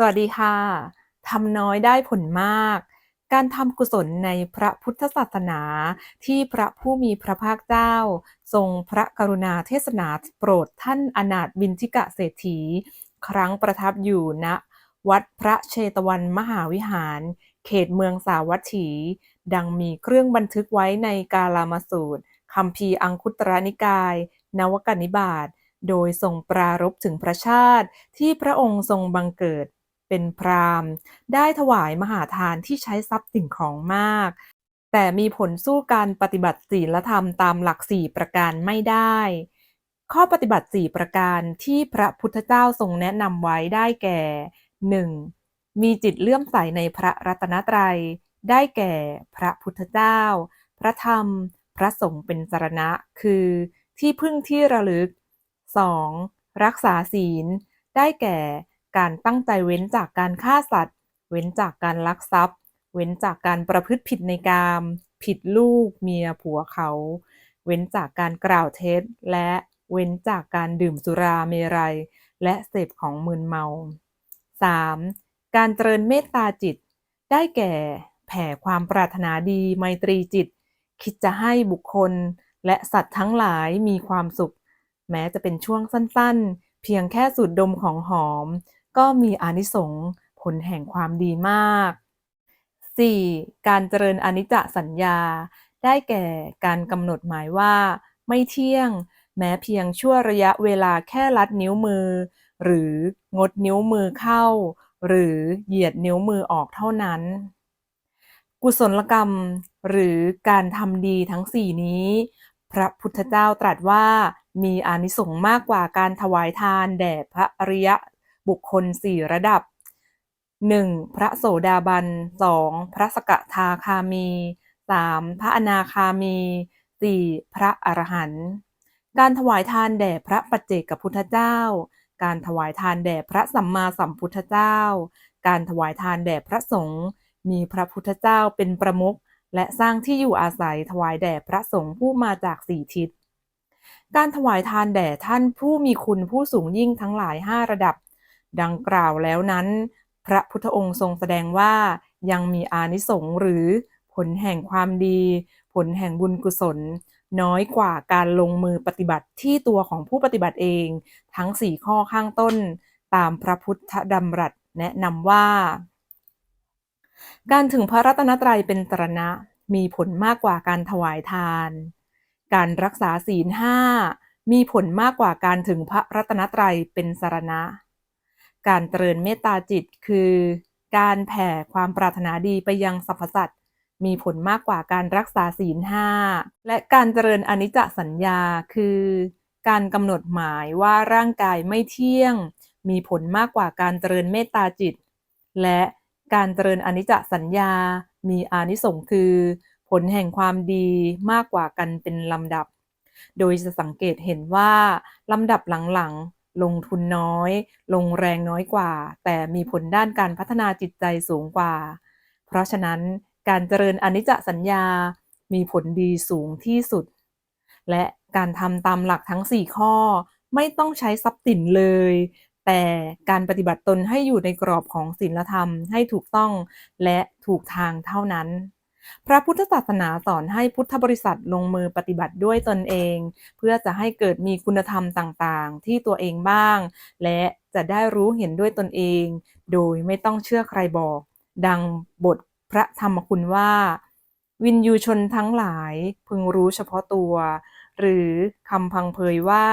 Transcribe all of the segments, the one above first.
สวัสดีค่ะ ทำน้อยได้ผลมาก การทำกุศลในพระพุทธศาสนาที่พระผู้มีพระภาคเจ้า ทรงพระกรุณาเทศนาโปรดท่านอนาถบินทิกะเศรษฐี ครั้งประทับอยู่ณวัดพระเชตวันมหาวิหาร เขตเมืองสาวัตถี ดังมีเครื่องบันทึกไว้ในกาลามสูตรคัมภีอังคุตรนิกาย นวกนิบาตโดยทรงปรารภถึงพระชาติที่พระองค์ทรงบังเกิด เป็นพราหมณ์ ได้ถวายมหาทานที่ใช้ทรัพย์สิ่งของมาก แต่มีผลสู้การปฏิบัติศีลธรรมตามหลักสี่ประการไม่ได้ ข้อปฏิบัติสี่ประการที่พระพุทธเจ้าทรงแนะนำไว้ได้แก่ 1. มีจิตเลื่อมใสในพระรัตนตรัย ได้แก่พระพุทธเจ้า พระธรรม พระสงฆ์เป็นสรณะ คือที่พึ่งที่ระลึก 2. รักษาศีล ได้แก่ การตั้งใจเว้นจากการฆ่าสัตว์ เว้นจากการลักทรัพย์ เว้นจากการประพฤติผิดในกาม ผิดลูกเมียผัวเขา เว้นจากการกล่าวเท็จ และเว้นจากการดื่มสุราเมรัย และเสพของมึนเมา 3. การเจริญเมตตาจิต ได้แก่ แผ่ความปรารถนาดีไมตรีจิต คิดจะให้บุคคลและสัตว์ทั้งหลายมีความสุข แม้จะเป็นช่วงสั้นๆ เพียงแค่สูดดมของหอม ก็มีอานิสงส์ผลแห่งความดีมาก 4. การเจริญอนิจจสัญญา ได้แก่การกำหนดหมายว่า ไม่เที่ยง แม้เพียงชั่วระยะเวลาแค่ลัดนิ้วมือ หรืองดนิ้วมือเข้า หรือเหยียดนิ้วมือออกเท่านั้น กุศลกรรม หรือการทำดีทั้งสี่นี้ พระพุทธเจ้าตรัสว่า มีอานิสงส์มากกว่าการถวายทานแด่พระอริยบุคคลสี่ระดับ 1. พระโสดาบัน 2. พระสกทาคามี 3. พระอนาคามี 4. พระอรหันต์การถวายทานแด่พระปัจเจกพุทธเจ้า การถวายทานแด่พระสัมมาสัมพุทธเจ้า การถวายทานแด่พระสงฆ์มีพระพุทธเจ้าเป็นประมุขและสร้างที่อยู่อาศัยถวายแด่พระสงฆ์ผู้มาจากสี่ทิศ การถวายทานแด่ท่านผู้มีคุณผู้สูงยิ่งทั้งหลายห้าระดับ ดังกล่าวแล้วนั้น พระพุทธองค์ทรงแสดงว่ายังมีอานิสงส์หรือผลแห่งความดี ผลแห่งบุญกุศล น้อยกว่าการลงมือปฏิบัติที่ตัวของผู้ปฏิบัติเอง ทั้งสี่ข้อข้างต้น ตามพระพุทธดำรัสแนะนำว่า การถึงพระรัตนตรัยเป็นตรณะมีผลมากกว่าการถวายทาน การรักษาศีลห้ามีผลมากกว่าการถึงพระรัตนตรัยเป็นสารณะ การเจริญเมตตาจิตคือ การแผ่ความปรารถนาดีไปยังสรรพสัตว์มีผลมากกว่าการรักษาศีลห้าและการเจริญอนิจจสัญญาคือ การกำหนดหมายว่าร่างกายไม่เที่ยง มีผลมากกว่าการเจริญเมตตาจิต และการเจริญอนิจจสัญญา มีอานิสงส์คือ ผลแห่งความดีมากกว่ากันเป็นลำดับ โดยจะสังเกตเห็นว่าลำดับหลังๆ ลงทุนน้อย ลงแรงน้อยกว่า แต่มีผลด้านการพัฒนาจิตใจสูงกว่า เพราะฉะนั้นการเจริญอนิจจสัญญา มีผลดีสูงที่สุด และการทำตามหลักทั้ง 4 ข้อ ไม่ต้องใช้ทรัพย์สินเลย แต่การปฏิบัติตนให้อยู่ในกรอบของศีลธรรมให้ถูกต้องและถูกทางเท่านั้น พระพุทธศาสนาสอนให้พุทธบริษัทลงมือปฏิบัติด้วยตนเอง เพื่อจะให้เกิดมีคุณธรรมต่างๆ ที่ตัวเองบ้าง และจะได้รู้เห็นด้วยตนเอง โดยไม่ต้องเชื่อใครบอก ดังบทพระธรรมคุณว่า วินยูชนทั้งหลายพึงรู้เฉพาะตัว หรือคำพังเพยว่า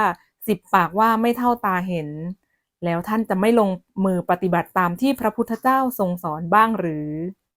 สิบปากว่าไม่เท่าตาเห็น แล้วท่านจะไม่ลงมือปฏิบัติตามที่พระพุทธเจ้าทรงสอนบ้างหรือ